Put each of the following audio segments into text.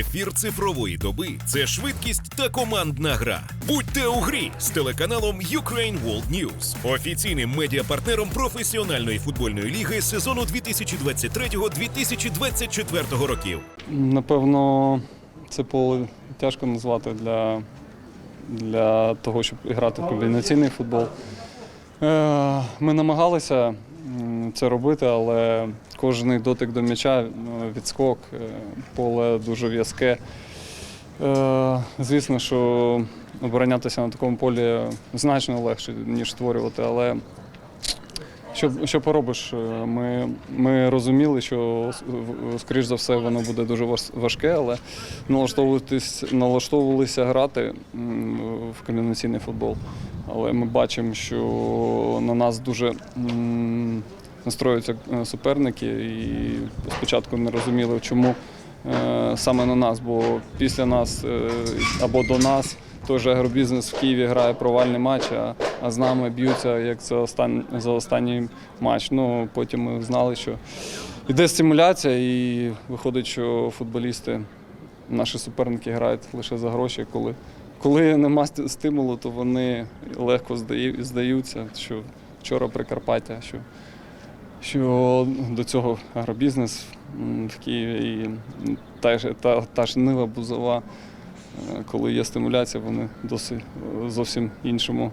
Ефір цифрової доби це швидкість та командна гра. Будьте у грі з телеканалом Ukraine World News, офіційним медіапартнером професіональної футбольної ліги сезону 2023-2024 років. Напевно, це поле тяжко назвати для, для того, щоб грати в комбінаційний футбол. Е, Ми намагалися це робити, але кожний дотик до м'яча, ну, відскок, е, поле дуже в'язке. Е, Звісно, що оборонятися на такому полі значно легше, ніж створювати, але що, що поробиш? Е, Ми, ми розуміли, що скоріш за все воно буде дуже важке, але налаштовуватись, налаштовувалися грати в комбінаційний футбол. Але ми бачимо, що на нас дуже настроюються е, суперники, і спочатку не розуміли, чому е, саме на нас, бо після нас е, або до нас той же агробізнес в Києві грає провальний матч, а, з нами б'ються як за, остан... за останній матч. Ну, потім ми знали, що йде стимуляція, і виходить, що футболісти, наші суперники грають лише за гроші. Коли, коли нема стимулу, то вони легко здаються. Що вчора Прикарпаття, що, що до цього агробізнес в Києві і та, ж- та, та ж нива бузова. Е, коли є стимуляція, вони досить зовсім іншому,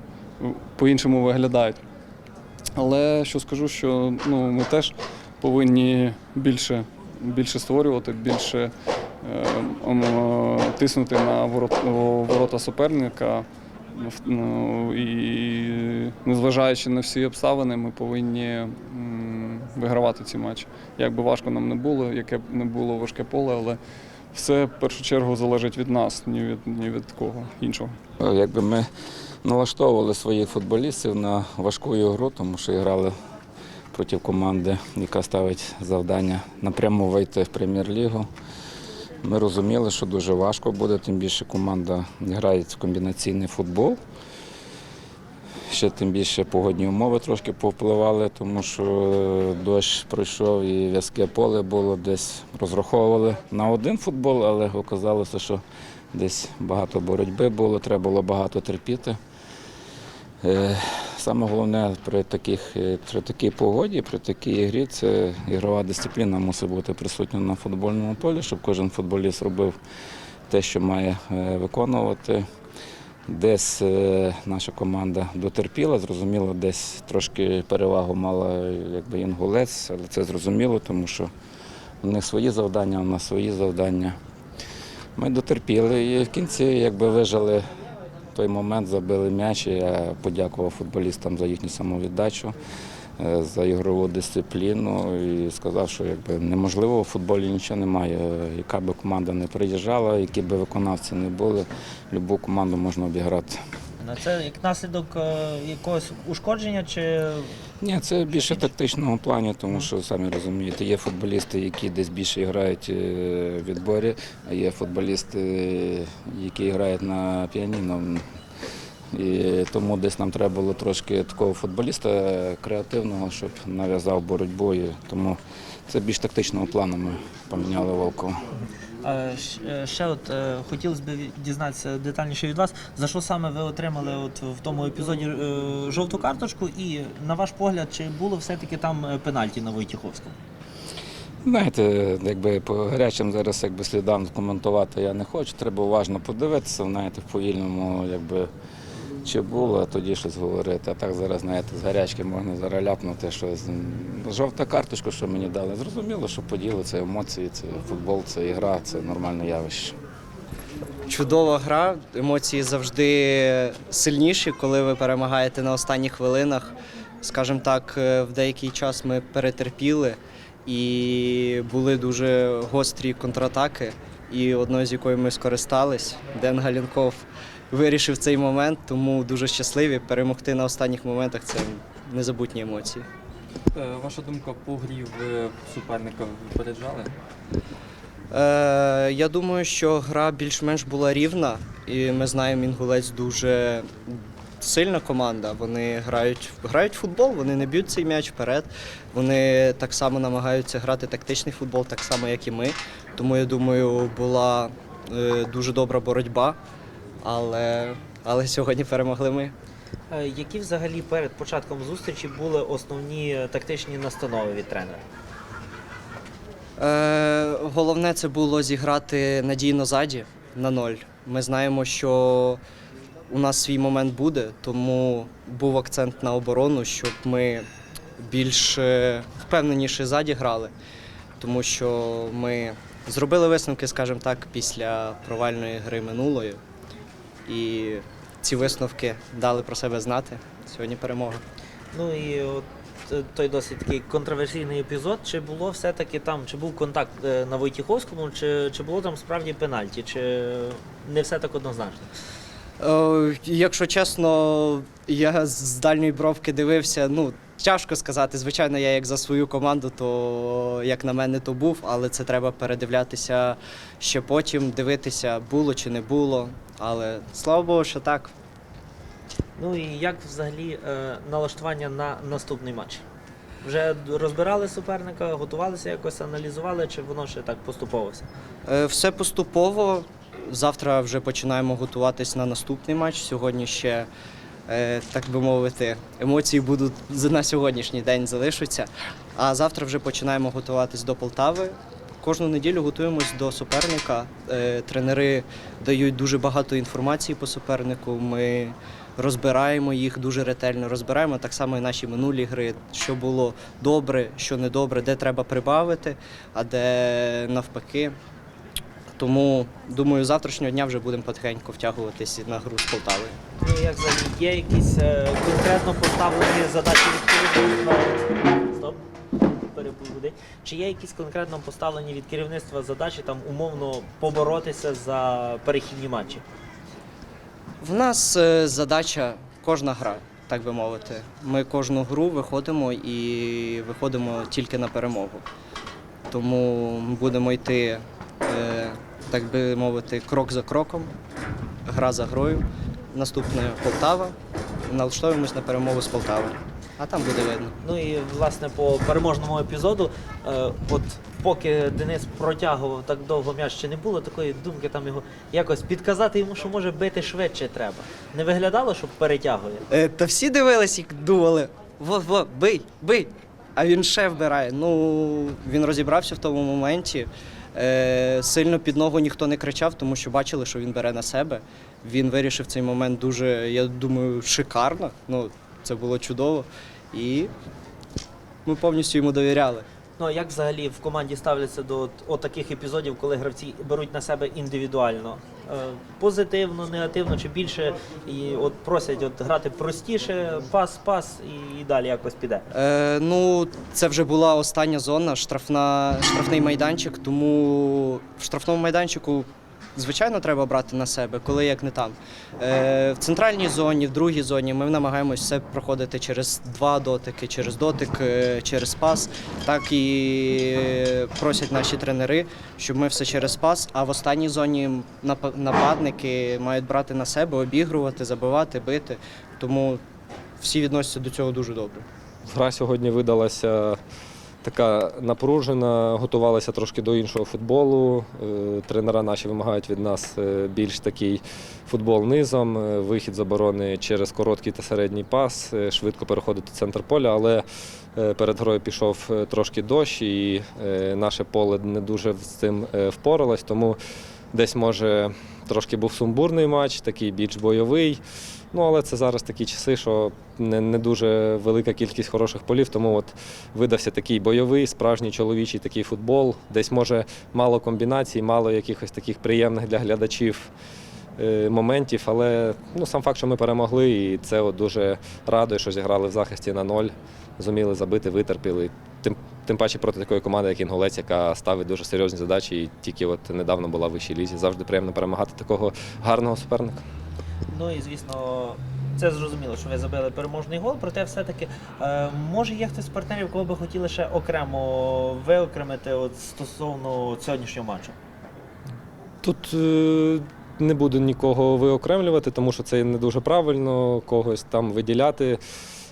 по-іншому виглядають. Але що скажу, що ну, ми теж повинні більше, більше створювати, більше е, е, тиснути на ворот, ворота суперника. Ну, і незважаючи на всі обставини, ми повинні вигравати ці матчі. Як би важко нам не було, яке б не було важке поле, але все в першу чергу залежить від нас, ні від, ні від кого іншого. Якби ми налаштовували своїх футболістів на важку ігру, тому що грали проти команди, яка ставить завдання напряму вийти в прем'єр-лігу. Ми розуміли, що дуже важко буде, тим більше команда грає в комбінаційний футбол. Ще тим більше погодні умови трошки повпливали, тому що дощ пройшов і в'язке поле було десь розраховували на один футбол, але оказалося, що десь багато боротьби було, треба було багато терпіти. Е, Саме головне при, таких, е, при такій погоді, при такій грі, це ігрова дисципліна мусить бути присутня на футбольному полі, щоб кожен футболіст робив те, що має е, виконувати. Десь е, наша команда дотерпіла, зрозуміло, десь трошки перевагу мала якби інгулець, але це зрозуміло, тому що у них свої завдання, у нас свої завдання. Ми дотерпіли і в кінці якби вижили той момент, забили м'яч. і Я подякував футболістам за їхню самовіддачу, за ігрову дисципліну і сказав, що якби неможливо в футболі нічого немає. Яка би команда не приїжджала, які би виконавці не були, будь-яку команду можна обіграти. Це як наслідок е, якогось ушкодження чи Ні, це більше в тактичному плані, тому що самі розумієте, є футболісти, які десь більше грають е, в відборі, а є футболісти, які грають на піаніно. І тому десь нам треба було трошки такого футболіста креативного, щоб нав'язав боротьбу. І тому це більш тактичного плану ми поміняли Волкова. е, ще от е, хотілося б дізнатися детальніше від вас, за що саме ви отримали от в тому епізоді е, жовту карточку, і на ваш погляд, чи було все-таки там пенальті на Войтіховському? Знаєте, якби по гарячим зараз якби слідам коментувати я не хочу. Треба уважно подивитися, знаєте, в повільному, якби чи було, тоді щось говорити. А так зараз, знаєте, з гарячки можна зараз ляпнути щось. Жовта карточка, що мені дали. Зрозуміло, що поділи це емоції, це футбол, це ігра, це нормальне явище. Чудова гра, емоції завжди сильніші, коли ви перемагаєте на останніх хвилинах. Скажімо так, е, в деякий час ми перетерпіли і були дуже гострі контратаки, і одною з якої ми скористались. Ден Галінков вирішив цей момент, тому дуже щасливі. Перемогти на останніх моментах це незабутні емоції. Е, Ваша думка по грі ви суперника випереджали? Е, я думаю, що гра більш-менш була рівна, і ми знаємо, інгулець дуже сильна команда. Вони грають, грають в футбол, вони не б'ють цей м'яч вперед. Вони так само намагаються грати тактичний футбол, так само, як і ми. Тому я думаю, була е, дуже добра боротьба, але, але сьогодні перемогли ми. Е, Які взагалі перед початком зустрічі були основні тактичні настанови від тренера? Е, головне це було зіграти надійно ззаді на ноль. Ми знаємо, що у нас свій момент буде, тому був акцент на оборону, щоб ми більш е, впевненіше ззаді грали. Тому що ми зробили висновки, скажімо так, після провальної гри минулої. І ці висновки дали про себе знати. Сьогодні перемога. Ну і от е, той досить такий контроверсійний епізод. Чи було все-таки там, чи був контакт е, на Войтіховському, чи, чи було там справді пенальті, чи не все так однозначно? Е, Якщо чесно, я з дальньої бровки дивився. Ну, тяжко сказати. Звичайно, я як за свою команду, то як на мене, то був, але це треба передивлятися ще потім, дивитися, було чи не було. Але слава Богу, що так. Ну і як взагалі е, налаштування на наступний матч? Вже розбирали суперника, готувалися якось, аналізували, чи воно ще так поступово все? Е, Все поступово. Завтра вже починаємо готуватись на наступний матч. Сьогодні ще, так би мовити, емоції будуть на сьогоднішній день залишаться. А завтра вже починаємо готуватись до Полтави. Кожну неділю готуємось до суперника. Е, Тренери дають дуже багато інформації по супернику. Ми розбираємо їх дуже ретельно, розбираємо так само і наші минулі гри, що було добре, що не добре, де треба прибавити, а де навпаки. Тому думаю, з завтрашнього дня вже будемо потихеньку втягуватися на гру з Полтавою. Ну як взагалі є якісь е, конкретно поставлені задачі від керівництва? Стоп. Перебув. Чи є якісь конкретно поставлені від керівництва задачі там умовно поборотися за перехідні матчі? В нас е, задача кожна гра, так би мовити. Ми кожну гру виходимо і виходимо тільки на перемогу. Тому будемо йти, е, так би мовити, крок за кроком, гра за грою. Наступне Полтава. Налаштовуємось на перемогу з Полтави. А там буде видно. Ну і власне по переможному епізоду, е, от поки Денис протягував так довго м'яч, ще не було такої думки там його якось підказати йому, що може бити швидше треба. Не виглядало, що перетягує. Е, та всі дивились і думали, во, во, бий, бий. А він ще вбирає. Ну, він розібрався в тому моменті. Е, сильно під ногу ніхто не кричав, тому що бачили, що він бере на себе. Він вирішив цей момент дуже, я думаю, шикарно. Ну, це було чудово. І ми повністю йому довіряли. Ну а як взагалі в команді ставляться до от, таких епізодів, коли гравці беруть на себе індивідуально? Е, позитивно, негативно чи більше і от просять от грати простіше, пас, пас і далі якось піде. Е, ну, це вже була остання зона, штрафна, штрафний майданчик, тому в штрафному майданчику, звичайно, треба брати на себе, коли як не там. Е, в центральній зоні, в другій зоні ми намагаємось все проходити через два дотики, через дотик, е, через пас. Так і е, просять наші тренери, щоб ми все через пас. А в останній зоні нападники мають брати на себе, обігрувати, забивати, бити. Тому всі відносяться до цього дуже добре. Гра сьогодні видалася така напружена, готувалися трошки до іншого футболу. Е, Тренера наші вимагають від нас е, більш такий футбол низом, е, вихід з оборони через короткий та середній пас, швидко переходити в центр поля, але перед грою пішов трошки дощ, і наше поле не дуже з цим впоралось, тому десь може трошки був сумбурний матч, такий більш бойовий. Ну, але це зараз такі часи, що не, не дуже велика кількість хороших полів, тому от видався такий бойовий, справжній чоловічий такий футбол. Десь може мало комбінацій, мало якихось таких приємних для глядачів е, моментів. Але ну, сам факт, що ми перемогли, і це от дуже радує, що зіграли в захисті на ноль, зуміли забити, витерпіли. Тим, тим паче проти такої команди, як Інгулець, яка ставить дуже серйозні задачі, і тільки от недавно була в вищій лізі. Завжди приємно перемагати такого гарного суперника. Ну і звісно, це зрозуміло, що ви забили переможний гол, проте все-таки е, може є хтось з партнерів, кого би хотіли ще окремо виокремити от, стосовно сьогоднішнього матчу. Тут е, не буду нікого виокремлювати, тому що це не дуже правильно когось там виділяти.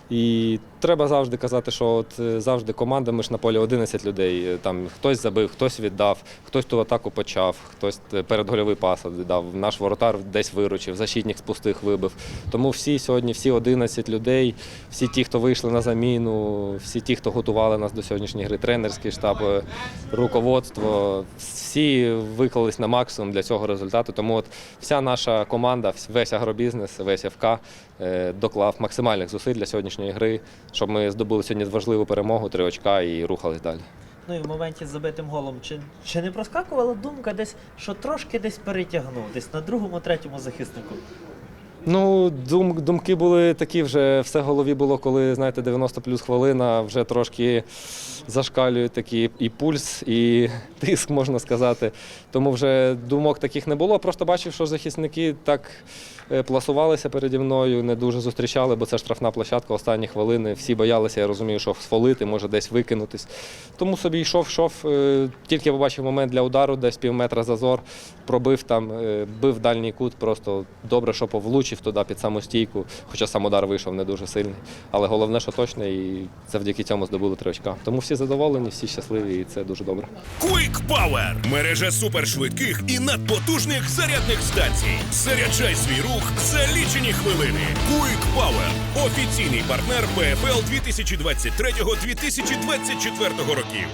І треба завжди казати, що от е, завжди команда, ми ж на полі 11 людей. Е, Там хтось забив, хтось віддав, хтось ту атаку почав, хтось е, передгольовий пас віддав. Наш воротар десь виручив, защитник з пустих вибив. Тому всі сьогодні, всі 11 людей, всі ті, хто вийшли на заміну, всі ті, хто готували нас до сьогоднішньої гри, тренерський штаб, руководство, всі виклались на максимум для цього результату. Тому от вся наша команда, весь агробізнес, весь ФК доклав максимальних зусиль для сьогоднішньої гри, щоб ми здобули сьогодні важливу перемогу, три очка і рухались далі. Ну і в моменті з забитим голом, чи, чи не проскакувала думка десь, що трошки десь перетягнув, десь на другому, третьому захиснику? Ну, дум, думки були такі вже, все в голові було, коли, знаєте, 90 плюс хвилина, вже трошки зашкалює такий і пульс, і тиск, можна сказати. Тому вже думок таких не було. Просто бачив, що захисники так е, пласувалися переді мною, не дуже зустрічали, бо це штрафна площадка, останні хвилини. Всі боялися, я розумію, що сфолити, може десь викинутись. Тому собі йшов, йшов. е, Тільки побачив момент для удару, десь пів метра зазор, пробив там, е, бив дальній кут, просто добре, що повлучив туди під саму стійку, хоча сам удар вийшов не дуже сильний. Але головне, що точно, і завдяки цьому здобули три очка. Тому задоволені, всі щасливі, і це дуже добре. Quick Power – мережа супершвидких і надпотужних зарядних станцій. Заряджай свій рух за лічені хвилини. Quick Power – офіційний партнер ПФЛ 2023-2024 років.